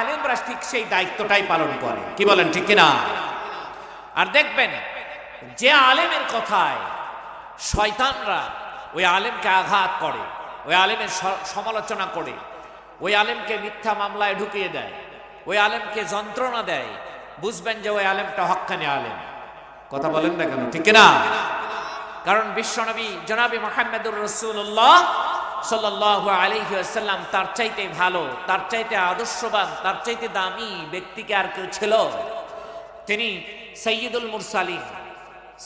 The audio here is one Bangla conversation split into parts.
আলেমরা ঠিক সেই দায়িত্বটাই পালন করে। কি বলেন, ঠিক কিনা? আর দেখবেন, যে আলেমের কথায় শয়তানরা ওই আলেমকে আঘাত করে, ওই আলেমের সমালোচনা করে, ওই আলেমকে মিথ্যা মামলায় ঢুকিয়ে দেয়, ওই আলেমকে যন্ত্রণা দেয়, বুঝবেন যে ওই আলেমটা হক্কানি আলেম। কথা বলেন না কেন, ঠিক না কারণ বিশ্বনবী জনাবি মোহাম্মদুর রসুল্লাহ ওয়াসাল্লাম তার চাইতে ভালো, তার চাইতে আদর্শবান, তার চাইতে দামি ব্যক্তিকে আর কেউ ছিল তিনি সৈয়দুল মুরসালিন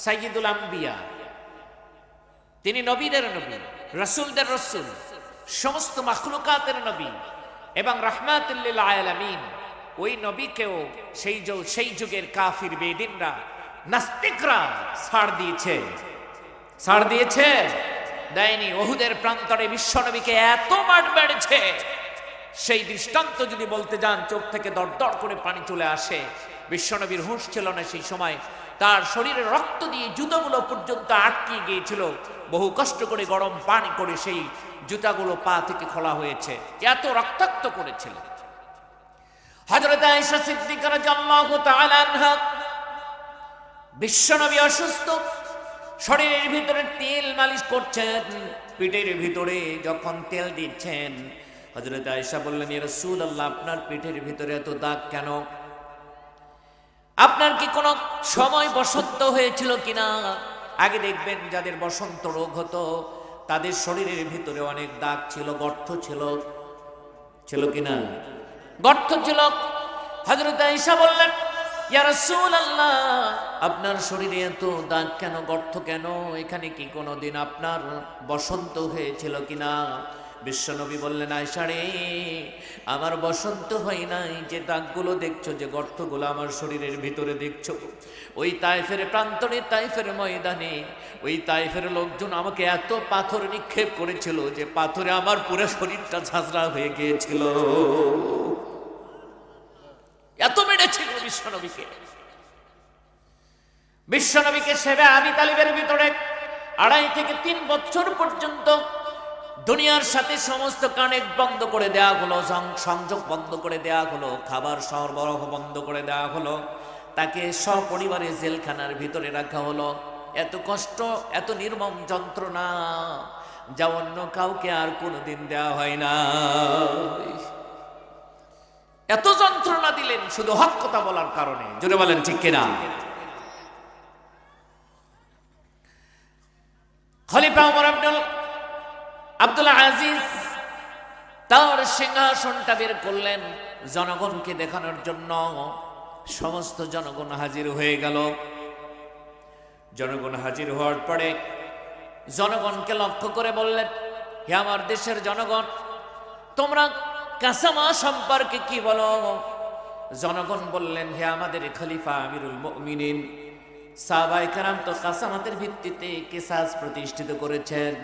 সৈয়দুল আম্বিয়া। তিনি নবীদের নবী, রসুলদের রসুল, সমস্ত নবী এবং রহমাতুল্লিল আলামিন। ওই নবীকেও সেই সেই যুগের কাফির বেদিনরা নাস্তিকরা ছাড় দিয়েছে। ছাড় দিয়েছে। দেয়নি, ওহুদের প্রান্তরে বিশ্বনবীকে এত মাঠ বেড়েছে। সেই দৃষ্টান্ত যদি বলতে যান, চোখ থেকে দরদর করে পানি চলে আসে। বিশ্বনবীর হুঁশ ছিল না সেই সময়। তার শরীরে রক্ত দিয়ে জুতোগুলো পর্যন্ত আটকে গিয়েছিল। বহু কষ্ট করে গরম পানি করে সেই জুতাগুলো পা থেকে খোলা হয়েছে। এত রক্তাক্ত করেছিল। বিশ্বনবী অসুস্থ। শরীরের ভিতরে তেল মালিশ করছেন পিঠের ভিতরে যখন তেল দিচ্ছেন। হজরত আয়েশা বললেন, ইয়া আল্লাহ আপনার পিঠের ভিতরে এত দাগ কেন? আপনার কি কোনো সময় বসন্ত হয়েছিল কিনা? আগে দেখবেন যাদের বসন্ত রোগ হতো, তাদের শরীরের ভিতরে অনেক দাগ ছিল, গর্ত ছিল। ছিল কিনা? গর্ত ছিল। হজরত ঈশা বললেন আপনার শরীরে এত দাগ কেন, গর্ত কেন? এখানে কি কোনোদিন আপনার বসন্ত হয়েছিল কিনা? বিশ্বনবী বললেন আয়সা রে, আমার বসন্ত হয় নাই, যে দাগগুলো দেখছ, যে গর্তগুলো আমার শরীরের ভিতরে দেখছ। ওই তাইফের প্রান্তরে, তাইফের ময়দানে, ওই তাইফের লোকজন আমাকে এত পাথর নিক্ষেপ করেছিল যে পাথরে আমার পুরো শরীরটা ঝাঁঝরা হয়ে গিয়েছিল। এত মেরেছিল বিশ্বনবীকে। বিশ্বনবীকে সেবে আবি তালিবের ভিতরে আড়াই থেকে তিন বছর পর্যন্ত দুনিয়ার সাথে সমস্ত কানেক্ট বন্ধ করে দেওয়া হলো সংযোগ বন্ধ করে দেওয়া হলো, খাবার সরবরাহ বন্ধ করে দেওয়া হলো, তাকে সপরিবারে জেলখানার ভিতরে রাখা হলো। এত কষ্ট, এত নির্মম যন্ত্রণা, যা অন্য কাউকে আর কোনোদিন দেওয়া হয় না এত যন্ত্রণা দিলেন, শুধু হক কথা বলার কারণে। জোরে বলেন, ঠিক কিনা? খলিফা ওমর আব্দুল আব্দুল আজিজ তার সিংহাসনটা বের করলেন জনগণকে দেখানোর জন্য। সমস্ত জনগণ হাজির হয়ে গেল। জনগণ হাজির হওয়ার পরে জনগণকে লক্ষ্য করে বললেন, হে আমার দেশের জনগণ, তোমরা কাসামা সম্পর্কে কি বলো? জনগণ বললেন, হে আমাদের খলিফা আমিরুল মুমিনিন সাহাবাই কারাম তো কাসামাতের ভিত্তিতে কেসাস প্রতিষ্ঠিত করেছেন।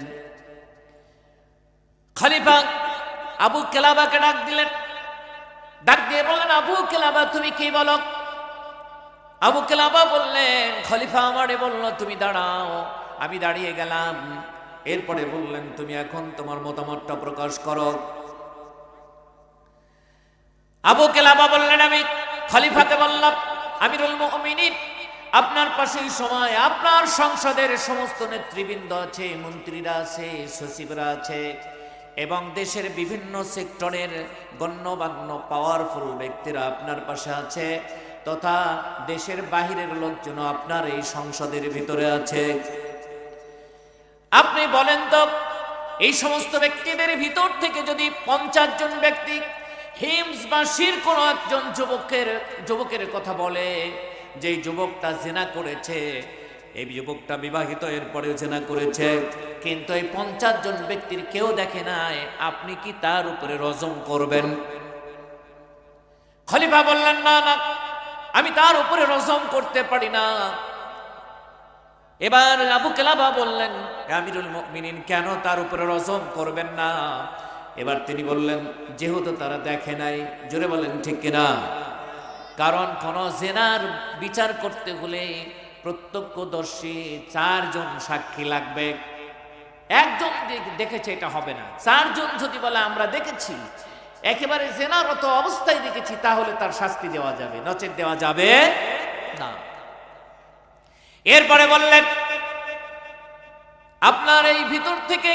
খলিফা আবু কেলাবাকে ডাক দিলেন। ডাক দিয়ে বললেন, আবু কেলাবা, তুমি কি বলো? আবু কেলাবা বললেন, খলিফা আমারে বলল, তুমি দাঁড়াও, আমি দাঁড়িয়ে গেলাম। এরপরে বললেন, তুমি এখন তোমার মতামতটা প্রকাশ করো। আবু কেলাবা বললেন, আমি খলিফাকে বললাম, আমিরুল মুমিনিন, আপনার পাশেই সময় আপনার সংসদের সমস্ত নেতৃবৃন্দ আছে, মন্ত্রীরা আছে, সচিবরা আছে, এবং দেশের বিভিন্ন সেক্টরের গণ্যমান্য পাওয়ারফুল ব্যক্তিরা আপনার পাশে আছে, তথা দেশের বাহিরের লোকজন আপনার এই সংসদের ভিতরে আছে। আপনি বলেন তো, এই সমস্ত ব্যক্তিদের ভিতর থেকে যদি পঞ্চাশ জন ব্যক্তি হিমস বা শির কোন একজন যুবকের যুবকের কথা বলে যে যুবকটা জেনা করেছে, এই যুবকটা বিবাহিত, এরপরেও জেনা করেছে। কিন্তু এই পঞ্চাশ জন ব্যক্তির কেউ দেখে নাই, আপনি কি তার উপরে রজম করবেন? খলিফা বললেন, না না, আমি তার উপরে রজম করতে পারি না। এবার আবু কেলাবা বললেন আমিরুল মুমিনিন, কেন তার উপরে রজম করবেন না? এবার তিনি বললেন, যেহেতু তারা দেখে নাই, জোরে বলেন, ঠিক কিনা? কারণ কোন জেনার বিচার করতে হলে প্রত্যক্ষদর্শী চারজন সাক্ষী লাগবে। একজন দেখেছে এটা হবে না। চারজন যদি বলে, আমরা দেখেছি, একেবারে জেনারত অবস্থায় দেখেছি, তাহলে তার শাস্তি দেওয়া যাবে। নচেত দেওয়া যাবে না। এরপরে বললেন, আপনার এই ভিতর থেকে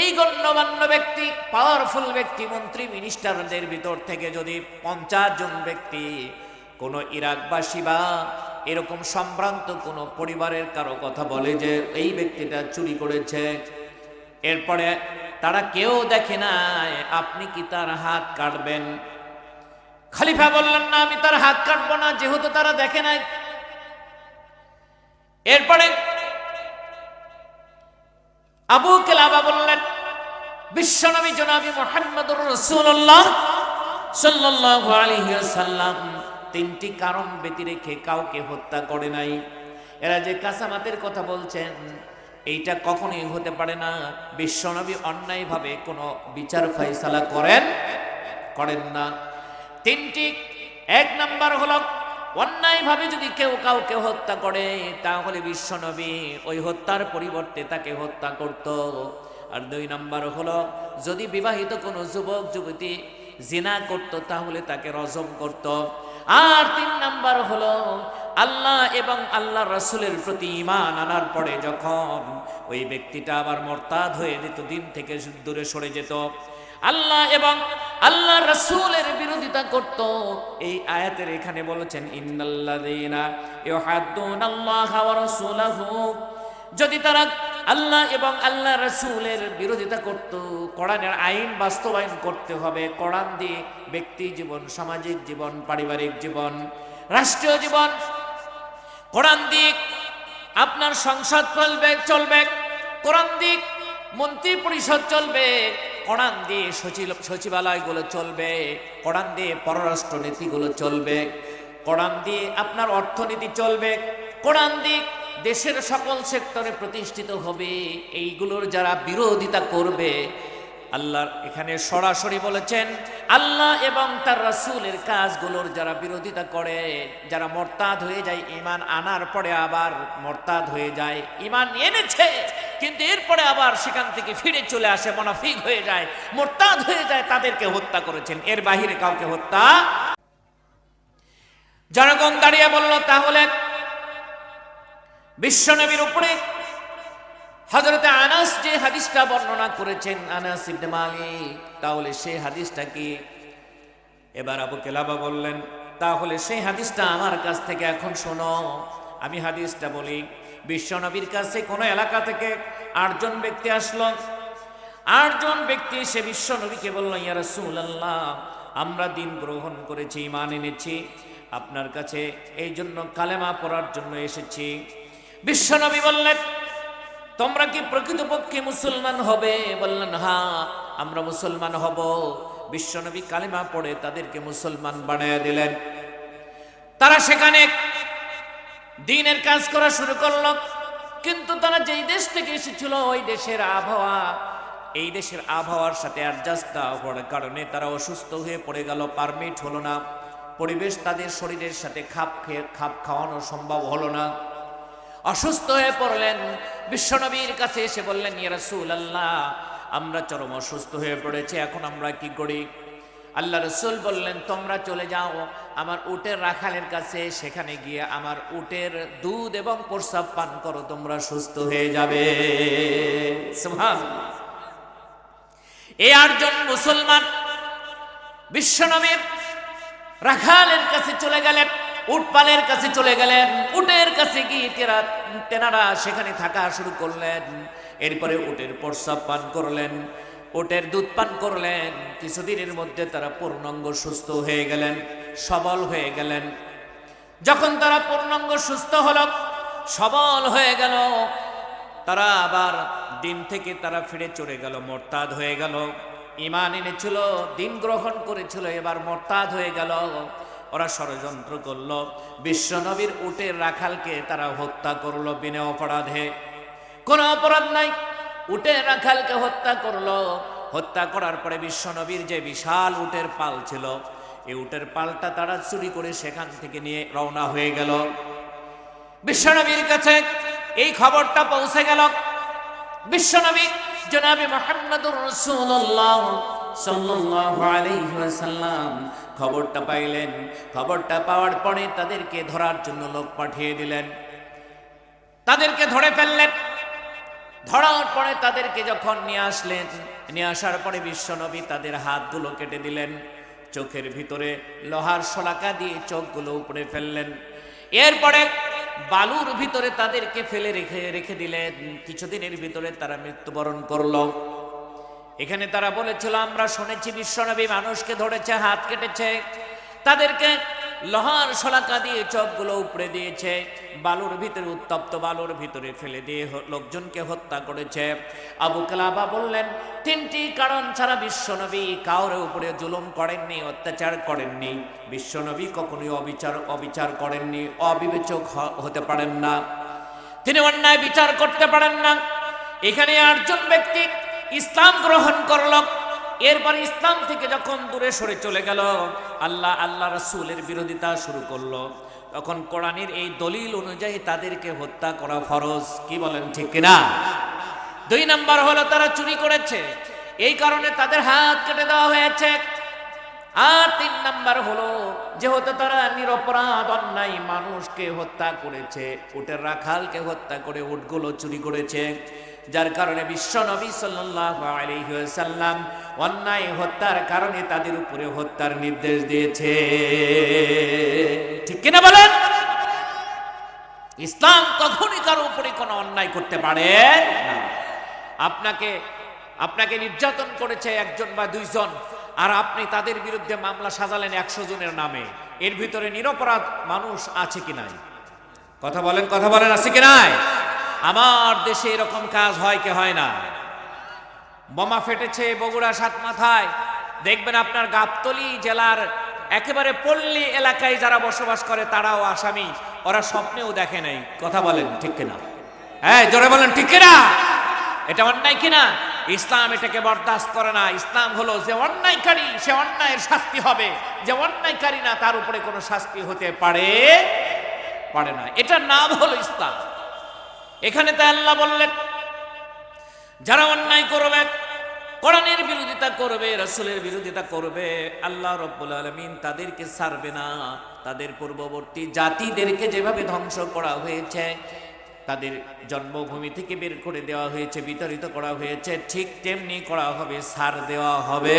এই গণ্যমান্য ব্যক্তি পাওয়ারফুল ব্যক্তি, মন্ত্রী মিনিস্টারদের ভিতর থেকে যদি পঞ্চাশ জন ব্যক্তি, কোন ইরাকবাসী বা এরকম সম্ভ্রান্ত কোনো পরিবারের কারও কথা বলে যে এই ব্যক্তিটা চুরি করেছে, এরপরে তারা কেউ দেখে না, আপনি কি তার হাত কাটবেন? খালিফা বললেন, না, আমি তার হাত কাটবো না, যেহেতু তারা দেখে নাই। এরপরে আবু কেলাবা বললেন, বিশ্বনবী জনাবি মোহাম্মদুর রসুল্লাহ সাল্লাল্লাহু আলাইহি ওয়াসাল্লাম তিনটি কারণ ব্যতি রেখে কাউকে হত্যা করে নাই। এরা যে কাসামাতের কথা বলছেন, এইটা কখনোই হতে পারে না। বিশ্বনবী অন্যায়ভাবে কোনো বিচার ফয়সালা করেন করেন না। তিনটি, এক নাম্বার হলো অন্যায়ভাবে যদি কেউ কাউকে হত্যা করে, তাহলে বিশ্বনবী ওই হত্যার পরিবর্তে তাকে হত্যা করত। আর দুই নাম্বার হলো, যদি বিবাহিত কোনো যুবক, যুবতী জিনা করত, তাহলে তাকে রজম করত। আর তিন নাম্বার হলো, আল্লাহ এবং আল্লাহ রসুলের প্রতি ইমান আনার পরে যখন ওই ব্যক্তিটা আবার মর্তাদ হয়ে যেত, দিন থেকে দূরে সরে যেত আল্লাহ এবং আল্লাহ রসুলের বিরোধিতা করত। এই আয়াতের এখানে বলেছেন, ইন্নাল্লাযীনা ইউহাদ্দুনাল্লাহা ওয়া রাসূলাহু। যদি তারা আল্লাহ এবং আল্লাহ রসুলের বিরোধিতা করত, কোরআনের আইন বাস্তবায়ন করতে হবে। কোরআন দিয়ে ব্যক্তি জীবন, সামাজিক জীবন, পারিবারিক জীবন, রাষ্ট্রীয় জীবন, কোরআন দিক আপনার সংসদ চলবে চলবে। কোরআন দিক মন্ত্রী পরিষদ চলবে। কোরআন দিয়ে সচিব সচিবালয়গুলো চলবে কোরআন দিয়ে পররাষ্ট্রনীতিগুলো চলবে কোরআন দিয়ে আপনার অর্থনীতি চলবে কোরআন দিক দেশের সকল সেক্টরে প্রতিষ্ঠিত হবে, এইগুলোর যারা বিরোধিতা করবে আল্লাহর এখানে সরাসরি বলেছেন, আল্লাহ এবং তার রাসূলের কাজগুলোর যারা বিরোধিতা করে, যারা মরতাদ হয়ে যায় ইমান আনার পরে আবার মরতাদ হয়ে যায় ইমান এনেছে, কিন্তু এরপরে আবার সেখান থেকে ফিরে চলে আসে, মনাফিক হয়ে যায়, মোরতাদ হয়ে যায়, তাদেরকে হত্যা করেছেন, এর বাহিরে কাউকে হত্যা জনগণ দাঁড়িয়ে বলল, তাহলে বিশ্বনবীর উপরে হজরতে আনাস যে হাদিসটা বর্ণনা করেছেন, আনাস ইবনে মালিক, তাহলে সেই হাদিসটা কি এবার আবু কেলাবা বললেন, তাহলে সেই হাদিসটা আমার কাছ থেকে এখন শোনো। আমি হাদিসটা বলি বিশ্বনবীর কাছে কোনো এলাকা থেকে আটজন ব্যক্তি আসলো। আটজন ব্যক্তি সে বিশ্বনবীকে বলল, ইয়া রাসূলুল্লাহ, আমরা দিন গ্রহণ করেছি ইমান এনেছি, আপনার কাছে এই জন্য কালেমা পড়ার জন্য এসেছি। বিশ্বনবী বললেন তোমরা কি প্রকৃতপক্ষে মুসলমান হবে? বললেন, হা, আমরা মুসলমান হব। বিশ্বনবী কালিমা পড়ে তাদেরকে মুসলমান বানিয়ে দিলেন। তারা সেখানে দিনের কাজ করা শুরু করল। কিন্তু তারা যেই দেশ থেকে এসেছিল, ওই দেশের আবহাওয়া, এই দেশের আবহাওয়ার সাথে অ্যাডজাস্ট না হওয়ার কারণে তারা অসুস্থ হয়ে পড়ে গেল পারমিট হলো না। পরিবেশ তাদের শরীরের সাথে খাপ খেয়ে, খাপ খাওয়ানো সম্ভব হলো না। অসুস্থ হয়ে পড়লেন। বিশ্বনবীর কাছে এসে বললেন, ইয়া রাসূলুল্লাহ, আমরা চরম অসুস্থ হয়ে পড়েছে, এখন আমরা কি করি? আল্লাহ রসুল বললেন, তোমরা চলে যাও, আমার উটের রাখালের কাছে, সেখানে গিয়ে আমার উটের দুধ এবং প্রস্রাব পান করো, তোমরা সুস্থ হয়ে যাবে। এই আটজন মুসলমান বিশ্বনবীর রাখালের কাছে চলে গেলেন। উটপালের কাছে চলে গেলেন। উটের কাছে গিয়ে তেরা তেনারা সেখানে থাকা শুরু করলেন। এরপরে উটের প্রস্রাব পান করলেন। উটের দুধ পান করলেন। কিছুদিনের মধ্যে তারা পূর্ণাঙ্গ সুস্থ হয়ে গেলেন, সবল হয়ে গেলেন। যখন তারা পূর্ণাঙ্গ সুস্থ হল, সবল হয়ে গেল। তারা আবার দিন থেকে তারা ফিরে চলে গেল, মোরতাদ হয়ে গেল। ইমান এনেছিল, দিন গ্রহণ করেছিল, এবার মোরতাদ হয়ে গেল। ওরা ষড়যন্ত্র করল। বিশ্বনবীর উটের রাখালকে তারা হত্যা করল বিনা অপরাধে। কোনো অপরাধ নাই। উটের রাখালকে হত্যা করল। হত্যা করার পরে বিশ্বনবীর যে বিশাল উটের পাল ছিল, এই উটের পালটা তারা চুরি করে সেখান থেকে নিয়ে রওনা হয়ে গেল। বিশ্বনবীর কাছে এই খবরটা পৌঁছে গেল। বিশ্বনবী জনাবি মোহাম্মদুর রাসূলুল্লাহ সাল্লাল্লাহু আলাইহি ওয়াসাল্লাম খবরটা পাইলেন। খবরটা পাওয়ার পরে তাদেরকে ধরার জন্য লোক পাঠিয়ে দিলেন। তাদেরকে ধরে ফেললেন। ধরার পরে তাদেরকে যখন নিয়ে আসলেন, নিয়ে আসার পরে বিশ্বনবী তাদের হাতগুলো কেটে দিলেন। চোখের ভিতরে লোহার শলাকা দিয়ে চোখগুলো উপরে ফেললেন। এরপরে বালুর ভিতরে তাদেরকে ফেলে রেখে রেখে দিলেন। কিছুদিনের ভিতরে তারা মৃত্যুবরণ করল। এখানে তারা বলেছিল, আমরা শুনেছি বিশ্বনবী মানুষকে ধরেছে, হাত কেটেছে। তাদেরকে লোহার শলাকা দিয়ে চোখগুলো উপড়ে দিয়েছে। বালুর ভিতরে উত্তপ্ত বালুর ভিতরে ফেলে দিয়ে লোকজনকে হত্যা করেছে। আবু কালাবা বললেন, তিনটি কারণ ছাড়া বিশ্বনবী কাউরে উপরে জুলুম করেননি, অত্যাচার করেননি। বিশ্বনবী কখনোই অবিচার অবিচার করেননি, অবিবেচক হতে পারেন না। তিনি অন্যায় বিচার করতে পারেন না। এখানে আটজন ব্যক্তি ইসলাম গ্রহণ করল। এরপর ইসলাম থেকে যখন দূরে সরে চলে গেল, আল্লাহ আল্লাহ রসুলের বিরোধিতা শুরু করল। তখন কোরআনের এই দলিল অনুযায়ী তাদেরকে হত্যা করা ফরজ, কি বলেন ঠিক কিনা? দুই নাম্বার হলো, তারা চুরি করেছে। এই কারণে তাদের হাত কেটে দেওয়া হয়েছে। আর তিন নাম্বার হলো, যেহেতু তারা নিরপরাধ, অন্যায় মানুষকে হত্যা করেছে, উটের রাখালকে হত্যা করে উটগুলো চুরি করেছে। যার কারণে বিশ্ব নবী আলাইহি অন্যায় হত্যার কারণে তাদের উপরে হত্যার নির্দেশ দিয়েছে। ঠিক কিনা বলেন? ইসলাম কখনই কারও উপরে কোনো অন্যায় করতে পারে আপনাকে আপনাকে নির্যাতন করেছে একজন বা দুইজন, আর আপনি তাদের বিরুদ্ধে মামলা সাজালেন একশো জনের নামে। এর ভিতরে নিরপরাধ মানুষ আছে কি নাই? কথা বলেন কথা বলেন, আছে কি নাই? আমার দেশে এরকম কাজ হয় কি হয় না? বোমা ফেটেছে বগুড়া সাত মাথায়। দেখবেন আপনার গাবতলি জেলার একেবারে পল্লী এলাকায় যারা বসবাস করে, তারাও আসামি। ওরা স্বপ্নেও দেখে নাই। কথা বলেন, ঠিক কিনা? হ্যাঁ জোরে বলেন, ঠিক কিনা? এটা অন্যায় কিনা? ইসলাম এটাকে বরদাস্ত করে না। ইসলাম হলো যে অন্যায়কারী, সে অন্যায়ের শাস্তি হবে। যে অন্যায়কারী না, তার উপরে কোনো শাস্তি হতে পারে পারে না। এটার নাম হলো ইসলাম। এখানে তাই আল্লাহ বললেন, যারা অন্যায় করবে, কোরআনের বিরোধিতা করবে, রসুলের বিরোধিতা করবে, আল্লাহ রব্বুল আলমিন তাদেরকে ছাড়বে না। তাদের পূর্ববর্তী জাতিদেরকে যেভাবে ধ্বংস করা হয়েছে, তাদের জন্মভূমি থেকে বের করে দেওয়া হয়েছে, বিতাড়িত করা হয়েছে, ঠিক তেমনি করা হবে সার দেওয়া হবে।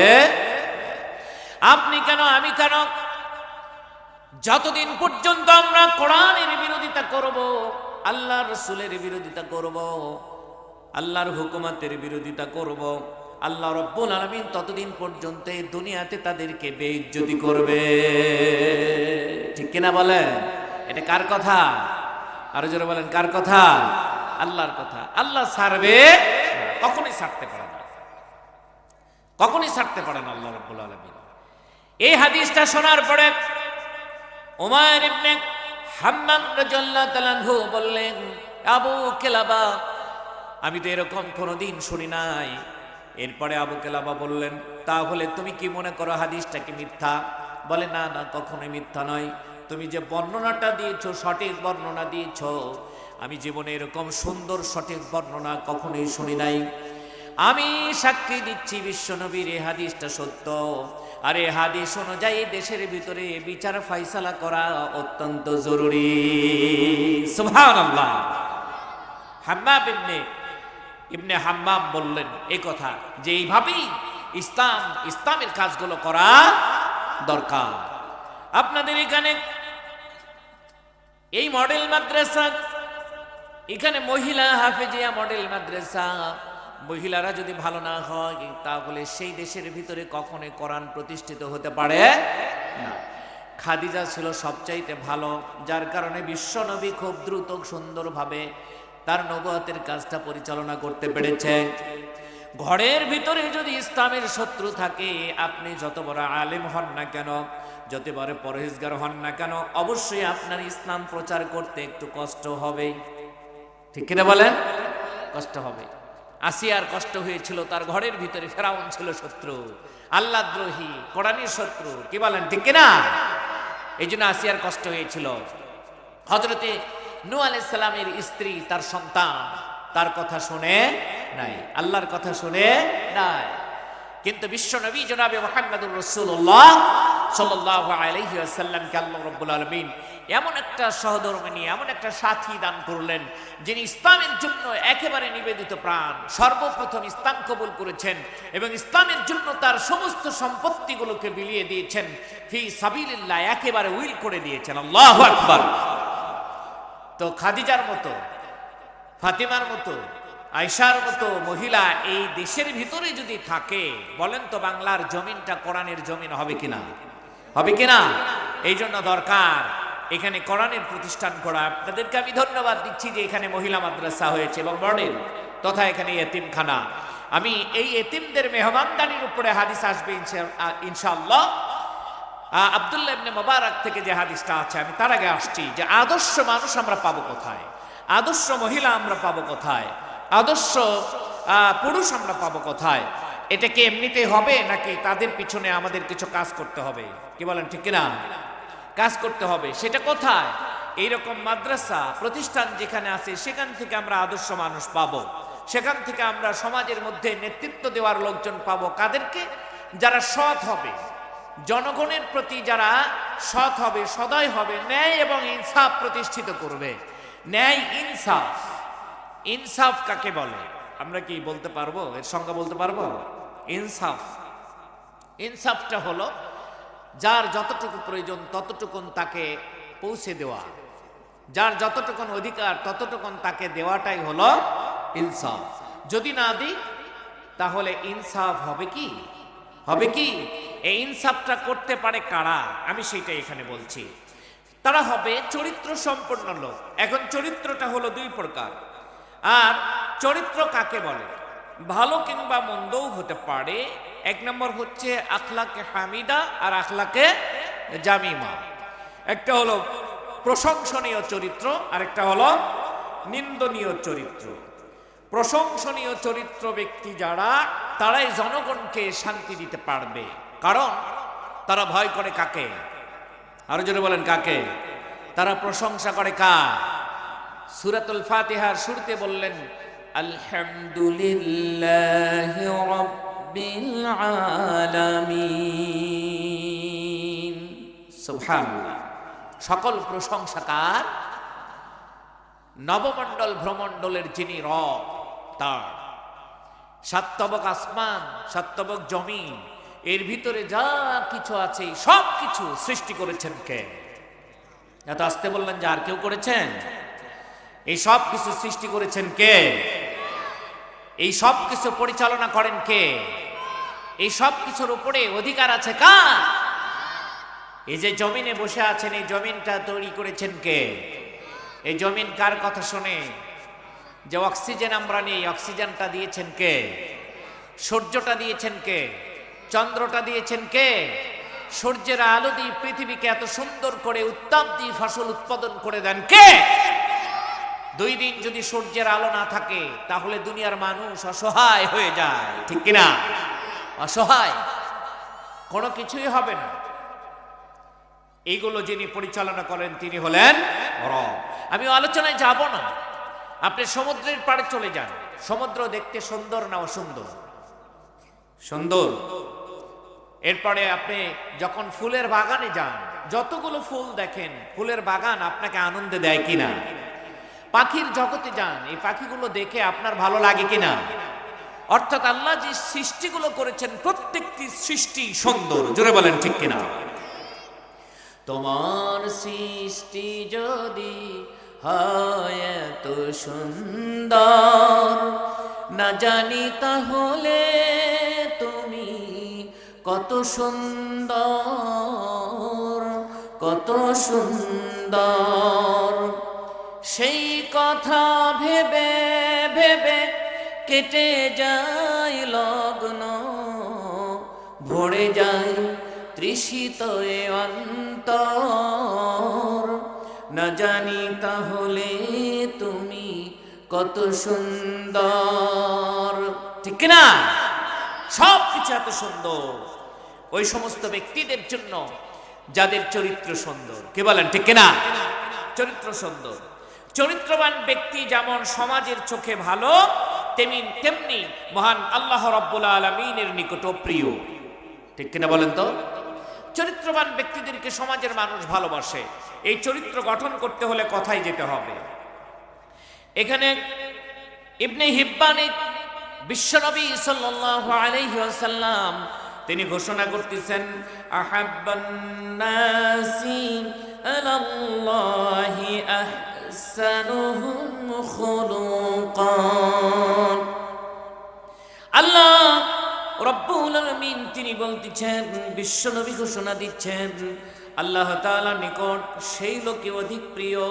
আপনি কেন, আমি কেন? যতদিন পর্যন্ত আমরা কোরআনের বিরোধিতা করব আল্লাহ রসুলের বিরোধিতা করব, আল্লাহর হুকুমাতের বিরোধিতা করব, আল্লাহ রব্বুল আলমিন ততদিন পর্যন্ত এই দুনিয়াতে তাদেরকে বেইজ্জতি করবে। ঠিক কিনা বলেন? এটা কার কথা? আরও জোরে বলেন, কার কথা? আল্লাহর কথা। আল্লাহ ছাড়বে? কখনোই ছাড়তে পারে না। কখনোই ছাড়তে পারে না আল্লাহ রব্বুল আলমিন। এই হাদিসটা শোনার পরে ইবনে হাম্মাম আনহু বললেন, আবু কেলাবা, আমি তো এরকম কোনোদিন শুনি নাই। এরপরে আবু কেলাবা বললেন, তাহলে তুমি কি মনে করো হাদিসটা কি মিথ্যা? বলে, না না, কখনোই মিথ্যা নয়। তুমি যে বর্ণনাটা দিয়েছ, সঠিক বর্ণনা দিয়েছ, আমি জীবনে এরকম সুন্দর সঠিক বর্ণনা কখনোই শুনি নাই। আমি সাক্ষী দিচ্ছি বিশ্বনবীর এই হাদিসটা সত্য। আর এই হাদিস অনুযায়ী দেশের ভিতরে বিচার ফাইসালা করা অত্যন্ত জরুরি। সুবহানাল্লাহ। ইবনে ইবনে হাম্মাম বললেন এই কথা যে এইভাবেই ইসলাম, ইসলামের কাজগুলো করা দরকার। আপনাদের এখানে এই মডেল মাদ্রাসা, এখানে মহিলা হাফেজিয়া মডেল মাদ্রাসা মহিলারা যদি ভালো না হয়, তাহলে সেই দেশের ভিতরে কখনোই কোরআন প্রতিষ্ঠিত হতে পারে না। খাদিজা ছিল সবচাইতে ভালো, যার কারণে বিশ্বনবী খুব দ্রুত, সুন্দরভাবে তার নবতের কাজটা পরিচালনা করতে পেরেছে। ঘরের ভিতরে যদি ইসলামের শত্রু থাকে, আপনি যত বড় আলেম হন না কেন, যত বড় পরহেজগার হন না কেন, অবশ্যই আপনার ইসলাম প্রচার করতে একটু কষ্ট হবে ঠিক কিনা বলেন? কষ্ট হবে আসিয়ার কষ্ট হয়েছিল, তার ঘরের ভিতরে ফেরাউন ছিল শত্রু, আল্লাহ দ্রোহী শত্রু, কি বলেন, ঠিক কিনা? এই জন্য আসিয়ার কষ্ট হয়েছিল। হজরতে নু আলাইসালামের স্ত্রী, তার সন্তান, তার কথা শুনে নাই, আল্লাহর কথা শুনে নাই। কিন্তু বিশ্ব নবী জনাবে মোহাম্মদুর রসুল্লাহ এমন একটা সহধর্মিনী, এমন একটা সাথী দান করলেন, যিনি ইসলামের জন্য একেবারে নিবেদিত প্রাণ, সর্বপ্রথম ইসলাম কবুল করেছেন এবং ইসলামের জন্য তার সমস্ত সম্পত্তিগুলোকে বিলিয়ে দিয়েছেন, ফি সাবিল্লাহ একেবারে উইল করে দিয়েছেন, আল্লাহ আকবার। তো খাদিজার মতো, ফাতিমার মতো আয়সার মতো মহিলা এই দেশের ভিতরে যদি থাকে, বলেন তো বাংলার জমিনটা কোরআনের জমিন হবে কিনা? হবে কিনা? এই জন্য দরকার। এখানে কোরআনের প্রতিষ্ঠান করা। আপনাদেরকে আমি ধন্যবাদ দিচ্ছি যে এখানে মহিলা মাদ্রাসা হয়েছে এবং মডেল তথা এখানে এতিমখানা। আমি এই এতিমদের মেহমানদানির উপরে হাদিস আসবে ইনশাআল্লাহ। আব্দুল্লাহ ইবনে মোবারক থেকে যে হাদিসটা আছে, আমি তার আগে আসছি যে আদর্শ মানুষ আমরা পাবো কোথায়? আদর্শ মহিলা আমরা পাবো কোথায়? আদর্শ পুরুষ আমরা পাবো কোথায়? এটা কি এমনিতে হবে নাকি তাদের পিছনে আমাদের কিছু কাজ করতে হবে? কি বলেন, ঠিক কিনা? কাজ করতে হবে। সেটা কোথায়? এইরকম মাদ্রাসা, প্রতিষ্ঠান যেখানে আছে, সেখান থেকে আমরা আদর্শ মানুষ পাবো। সেখান থেকে আমরা সমাজের মধ্যে নেতৃত্ব দেওয়ার লোকজন পাব। কাদেরকে? যারা সৎ হবে। জনগণের প্রতি যারা সৎ হবে, সদয় হবে, ন্যায় এবং ইনসাফ প্রতিষ্ঠিত করবে। ন্যায়, ইনসাফ। ইনসাফ কাকে বলে? আমরা কি বলতে পারব? এর সংজ্ঞা বলতে পারব? ইনসাফ। ইনসাফটা হলো যার যতটুকু প্রয়োজন ততটুকুন তাকে পৌঁছে দেওয়া। যার যতটুকুন অধিকার ততটুকুন তাকে দেওয়াটাই হলো ইনসাফ। যদি না দিই, তাহলে ইনসাফ হবে কি? হবে কি? এই ইনসাফটা করতে পারে কারা? আমি সেটাই এখানে বলছি। তারা হবে চরিত্র সম্পন্ন লোক। এখন চরিত্রটা হলো দুই প্রকার। আর চরিত্র কাকে বলে? ভালো কিংবা মন্দও হতে পারে। এক নম্বর হচ্ছে আখলাকে হামিদা আর আখলাকে জামিমা। একটা হলো প্রশংসনীয় চরিত্র আর একটা হলো নিন্দনীয় চরিত্র। প্রশংসনীয় চরিত্র ব্যক্তি যারা, তারাই জনগণকে শান্তি দিতে পারবে। কারণ তারা ভয় করে কাকে? আরও জোরে বলেন, কাকে? তারা প্রশংসা করে কা সুরাতুল ফাতিহার শুরুতে বললেন আলহামদুলিল্লাহ রাব্বিল আলামিন। সুবহানাল্লাহ। সকল প্রশংসাকার নবমণ্ডল ভ্রমণ্ডলের যিনি রব, তার। সাত্তবক আসমান সাত্তবক জমিন, এর ভিতরে যা কিছু আছে, সব কিছু সৃষ্টি করেছেন কে? এত আসতে বললেন যে আর কেউ করেছেন? এই সব কিছু সৃষ্টি করেছেন কে? এই সব কিছু পরিচালনা করেন কে? এই সব কিছুর উপরে অধিকার আছে কার? এই যে জমিনে বসে আছেন, এই জমিনটা তৈরি করেছেন কে? এই জমিন কার কথা শুনে? যে অক্সিজেন আমরা নেই, অক্সিজেনটা দিয়েছেন কে? সূর্যটা দিয়েছেন কে? চন্দ্রটা দিয়েছেন কে? সূর্যের আলো দিয়ে পৃথিবীকে এত সুন্দর করে উত্তাপ দিয়ে ফসল উৎপাদন করে দেন কে? দুই দিন যদি সূর্যের আলো না থাকে, তাহলে দুনিয়ার মানুষ অসহায় হয়ে যায়। ঠিক কিনা? অসহায়। কোনো কিছুই হবে না। এইগুলো যিনি পরিচালনা করেন, তিনি হলেন আমি আলোচনায় যাব না। আপনি সমুদ্রের পাড়ে চলে যান। সমুদ্র দেখতে সুন্দর না অসুন্দর? সুন্দর। এরপরে আপনি যখন ফুলের বাগানে যান, যতগুলো ফুল দেখেন, ফুলের বাগান আপনাকে আনন্দে দেয় কিনা? পাখির জগতে যান, এই পাখিগুলো দেখে আপনার ভালো লাগে কিনা? অর্থাৎ আল্লাহ যে সৃষ্টিগুলো করেছেন, প্রত্যেকটি সৃষ্টি সুন্দর, জোরে বলেন ঠিক কিনা? তোমার সৃষ্টি যদি হয় এত সুন্দর, না জানি তাহলে তুমি কত সুন্দর কত সুন্দর। সেই কথা ভেবে ভেবে কেটে যায় লগ্ন। ভরে যায় তৃষিত অন্তর। না জানি তাহলে তুমি কত সুন্দর। ঠিক না সব কিছু এত সুন্দর। ওই সমস্ত ব্যক্তিদের জন্য যাদের চরিত্র সুন্দর। কে বলেন, ঠিক না চরিত্র সুন্দর। চরিত্রবান ব্যক্তি যেমন সমাজের চোখে ভালো, তেমনি তেমনি মহান আল্লাহ রব্বুল আলমিনের নিকট প্রিয়। ঠিক কিনা বলেন তো? চরিত্রবান ব্যক্তিদেরকে সমাজের মানুষ ভালোবাসে। এই চরিত্র গঠন করতে হলে কথাই যেতে হবে। এখানে ইবনে হিব্বানি বিশ্বনবী সাল্লাল্লাহু আলাইহি ওয়াসাল্লাম তিনি ঘোষণা করতেছেন, আহাব্বান নাসি আলাল্লাহি আহসানুহুম খুলুকান আল্লাহ রব্বুল আলামিন তিনি বলতেছেন, বিশ্বনবী ঘোষণা দিচ্ছেন, আল্লাহ তাআলার নিকট সেই লোকে অধিক প্রিয়।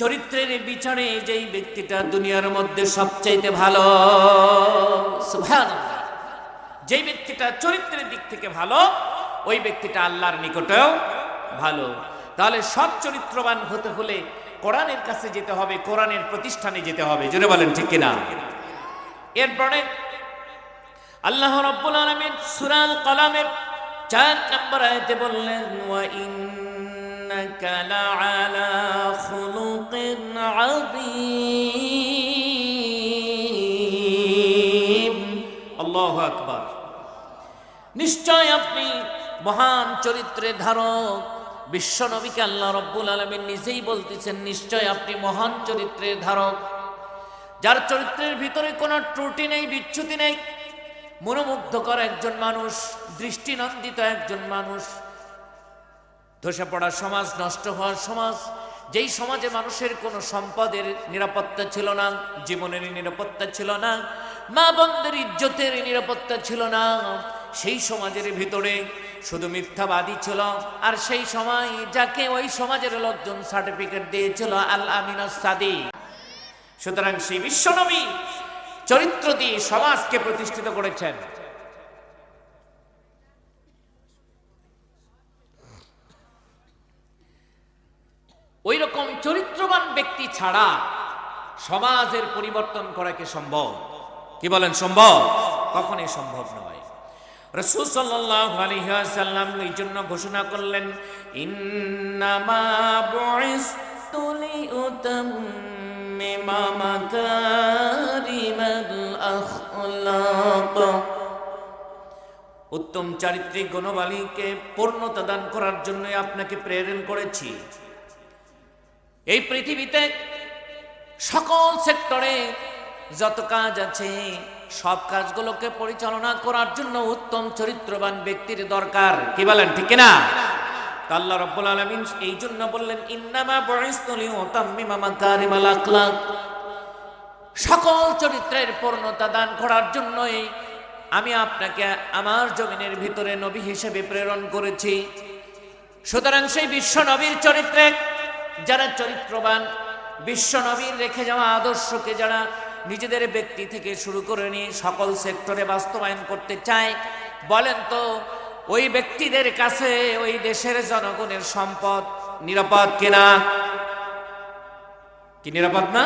চরিত্রের বিচারে যেই ব্যক্তিটা দুনিয়ার মধ্যে সবচাইতে ভালো, সুবহানাল্লাহ। যেই ব্যক্তিটা চরিত্রের দিক থেকে ভালো, ওই ব্যক্তিটা আল্লাহর নিকটেও ভালো। তাহলে সব চরিত্রবান হতে হলে কোরআনের কাছে যেতে হবে, কোরআনের প্রতিষ্ঠানে যেতে হবে। জোরে বলেন, ঠিক কিনা? এরপরে আল্লাহ রব্বুল আলামিন সূরা আল কলামের চার নম্বর আয়াতে বললেন আল্লাহু আকবার। নিশ্চয় আপনি মহান চরিত্রের ধারক। বিশ্ব নবীকে আল্লাহ রব্বুল আলমিন নিজেই বলতেছেন, নিশ্চয় আপনি মহান চরিত্রের ধারক। যার চরিত্রের ভিতরে কোনো ত্রুটি নেই, বিচ্যুতি নেই। মনোমুগ্ধকর একজন মানুষ, দৃষ্টিনন্দিত একজন মানুষ। ধসে পড়া সমাজ, নষ্ট হওয়ার সমাজ, যেই সমাজে মানুষের কোনো সম্পদের নিরাপত্তা ছিল না, জীবনের নিরাপত্তা ছিল না মা বন্ধের ইজ্জতের নিরাপত্তা ছিল না, সেই সমাজের ভিতরে শুধু মিথ্যাবাদী ছিল, আর সেই সময় যাকে ওই সমাজের লোকজন সার্টিফিকেট দিয়েছিল আল আমিন সুতরাং সেই বিশ্বনবী চরিত্র দিয়ে সমাজকে প্রতিষ্ঠিত করেছেন। ওই রকম চরিত্রবান ব্যক্তি ছাড়া সমাজের পরিবর্তন করা কি সম্ভব? কি বলেন সম্ভব? কখনই সম্ভব নয়। রসুল সাল্লাল্লাহু আলাইহি ওয়াসাল্লাম এই জন্য ঘোষণা করলেন, ইন্নামা বুইসতু লিউতাম্মিমা মাকারিমাল আখলাক. উত্তম চারিত্রিক গুণবালীকে পূর্ণতা দান করার জন্য আপনাকে প্রেরণ করেছি। এই পৃথিবীতে সকল সেক্টরে যত কাজ আছে সব কাজগুলোকে পরিচালনা করার জন্য উত্তম চরিত্রবান ব্যক্তির দরকার। কি বলেন, ঠিক না আল্লাহ রব্বুল আলামিন এই জন্য বললেন, ইন্নামা বুইসতুলি ওতাম্মিমা মাকারিমাল আখলাক। সকল চরিত্রের পূর্ণতা দান করার জন্যই আমি আপনাকে আমার জমিনের ভিতরে নবী হিসেবে প্রেরণ করেছি। সুতরাং সেই বিশ্ব নবীর চরিত্রে যারা চরিত্রবান, বিশ্ব নবীর রেখে যাওয়া আদর্শকে যারা নিজেদের ব্যক্তি থেকে শুরু করে নিয়ে সকল সেক্টরে বাস্তবায়ন করতে চায়, বলেন তো, ওই ব্যক্তিদের কাছে ওই দেশের জনগণের সম্পদ নিরাপদ কিনা? কি নিরাপদ না?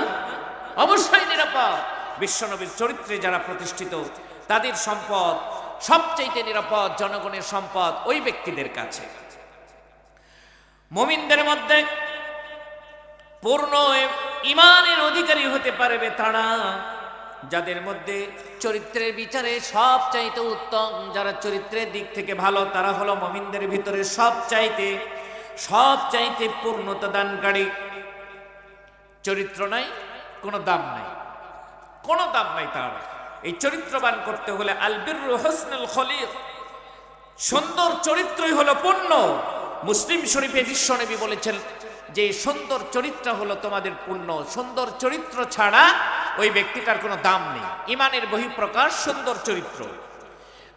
অবশ্যই নিরাপদ। বিশ্বনবীর চরিত্রে যারা প্রতিষ্ঠিত, তাদের সম্পদ, সবচাইতে নিরাপদ জনগণের সম্পদ ওই ব্যক্তিদের কাছে। মমিনদের মধ্যে পূর্ণ ইমানের অধিকারী হতে পারবে তারা। যাদের মধ্যে চরিত্রের বিচারে সব চাইতে উত্তম, যারা চরিত্রের দিক থেকে ভালো, তারা হলো মমিনদের ভিতরে সব চাইতে সব চাইতে পূর্ণতা দানকারী। চরিত্র নাই, কোনো দাম নাই। কোনো দাম নাই তার। এই চরিত্রবান করতে হলে আলবির হোসনুল খলিক সুন্দর চরিত্রই হলো পূর্ণ মুসলিম শরীফে বিশ্বনবী বলেছেন যে সুন্দর চরিত্র হলো তোমাদের পূর্ণ, সুন্দর চরিত্র ছাড়া ওই ব্যক্তিটার কোনো দাম নেই। ইমানের বহিঃপ্রকাশ সুন্দর চরিত্র।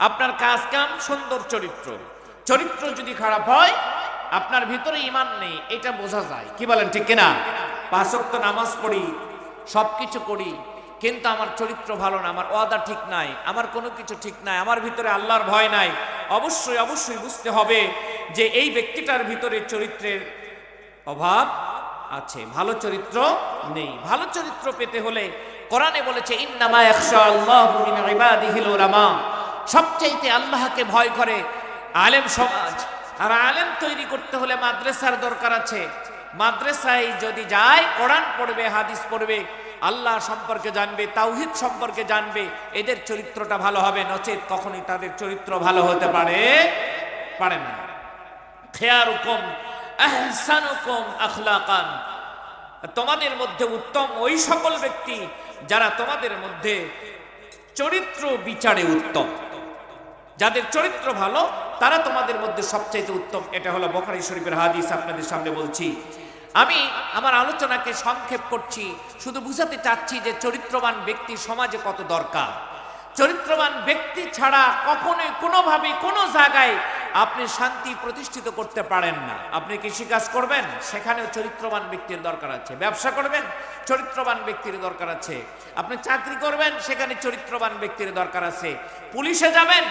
আপনার কাজ কাম সুন্দর চরিত্র। চরিত্র যদি খারাপ হয়, আপনার ভিতরে ইমান নেই, এটা বোঝা যায়। কি বলেন, ঠিক কিনা? পাঁচক্ত নামাজ পড়ি সব কিছু করি, কিন্তু আমার চরিত্র ভালো না, আমার ওয়াদা ঠিক নাই, আমার কোনো কিছু ঠিক নাই, আমার ভিতরে আল্লাহর ভয় নাই। অবশ্যই অবশ্যই বুঝতে হবে যে এই ব্যক্তিটার ভিতরে চরিত্রের অভাব আছে, ভালো চরিত্র নেই। ভালো চরিত্র পেতে হলে কোরআনে বলেছে, ইন্নামা একশো আল্লাহ ইবাদিহিল উলামা। সবচাইতে আল্লাহকে ভয় করে আলেম সমাজ। আর আলেম তৈরি করতে হলে মাদ্রাসার দরকার আছে। মাদ্রাসায় যদি যায়, কোরআন পড়বে, হাদিস পড়বে, আল্লাহ সম্পর্কে জানবে, তাওহিদ সম্পর্কে জানবে, এদের চরিত্রটা ভালো হবে, নচেত কখনোই তাদের চরিত্র ভালো হতে পারে পারে না। খেয়ার খেয়ারুকুম আখলাকান। তোমাদের মধ্যে উত্তম ওই সকল ব্যক্তি যারা তোমাদের মধ্যে চরিত্র বিচারে উত্তম। যাদের চরিত্র ভালো, তারা তোমাদের মধ্যে সবচাইতে উত্তম। এটা হলো বখারি শরীফের হাদিস আপনাদের সামনে বলছি। আমি আমার আলোচনাকে সংক্ষেপ করছি, শুধু বুঝাতে চাচ্ছি যে চরিত্রবান ব্যক্তি সমাজে কত দরকার। চরিত্রবান ব্যক্তি ছাড়া কখনোই কোনোভাবে কোনো জায়গায় আপনি শান্তি প্রতিষ্ঠিত করতে পারেন না। আপনি কৃষিকাজ করবেন, সেখানেও চরিত্রবান ব্যক্তির দরকার আছে। ব্যবসা করবেন, চরিত্রবান ব্যক্তির দরকার আছে। আপনি চাকরি করবেন, সেখানে চরিত্রবান ব্যক্তির দরকার আছে। পুলিশে যাবেন,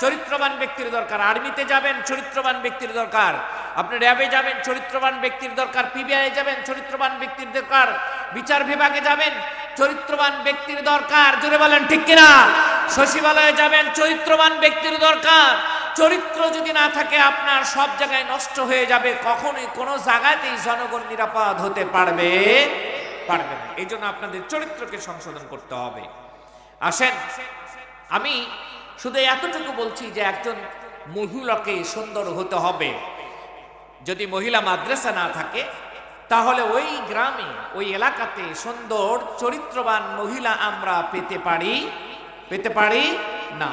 চরিত্রবান ব্যক্তির দরকার। আর্মিতে যাবেন, চরিত্রবান ব্যক্তির দরকার। আপনি র্যাবে যাবেন, চরিত্রবান ব্যক্তির দরকার। পিবিআই যাবেন, চরিত্রবান ব্যক্তির দরকার। বিচার বিভাগে যাবেন, চরিত্রবান ব্যক্তির দরকার। জোরে বলেন, ঠিক কিনা? সচিবালয়ে যাবেন, চরিত্রবান ব্যক্তির দরকার। চরিত্র যদি না থাকে, আপনার সব জায়গায় নষ্ট হয়ে যাবে। কখনোই কোনো জায়গাতেই জনগণ নিরাপদ হতে পারবে পারবে না। এই জন্য আপনাদের চরিত্রকে সংশোধন করতে হবে। আসেন, আমি শুধু এতটুকু বলছি যে একজন মহিলাকে সুন্দর হতে হবে। যদি মহিলা মাদ্রাসা না থাকে, তাহলে ওই গ্রামে, ওই এলাকাতে সুন্দর, চরিত্রবান মহিলা আমরা পেতে পারি পেতে পারি না।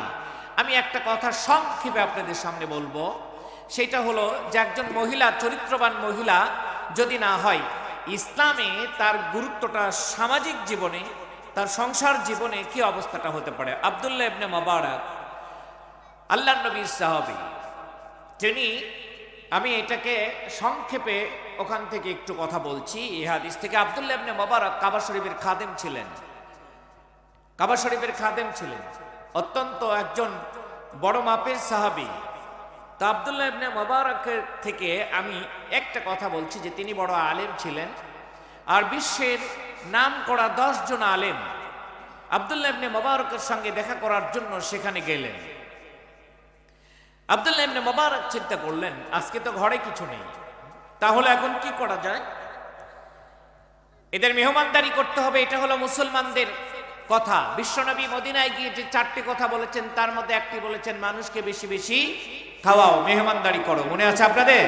আমি একটা কথা সংক্ষেপে আপনাদের সামনে বলব। সেটা হলো যে একজন মহিলা, চরিত্রবান মহিলা যদি না হয়, ইসলামে তার গুরুত্বটা সামাজিক জীবনে, তার সংসার জীবনে কি অবস্থাটা হতে পারে? আবদুল্লাহ ইবনে মোবারক, আল্লাহ নবী সাহাবি, তিনি, আমি এটাকে সংক্ষেপে ওখান থেকে একটু কথা বলছি। এই হাদিস থেকে আবদুল্লাহ ইবনে মোবারক কাবা শরীফের খাদেম ছিলেন। কাবা শরীফের খাদেম ছিলেন। অত্যন্ত একজন বড় মাপের সাহাবি। তো আবদুল্লাহ ইবনে মোবারকের থেকে আমি একটা কথা বলছি যে তিনি বড় আলেম ছিলেন আর বিশ্বের নাম করা দশ জন আলেম আবদুল্লাহ ইবনে মোবারকের সঙ্গে দেখা করার জন্য সেখানে গেলেন। আবদুল্লাহ ইবনে মোবারক চিন্তা করলেন, আজকে তো ঘরে কিছু নেই, তাহলে এখন কি করা যায়? এদের মেহমানদারি করতে হবে, এটা হলো মুসলমানদের কথা। বিশ্বনবী মদিনায় গিয়ে যে চারটি কথা বলেছেন, তার মধ্যে একটি বলেছেন, মানুষকে বেশি বেশি খাওয়াও, মেহমানদারি করো। মনে আছে আপনাদের?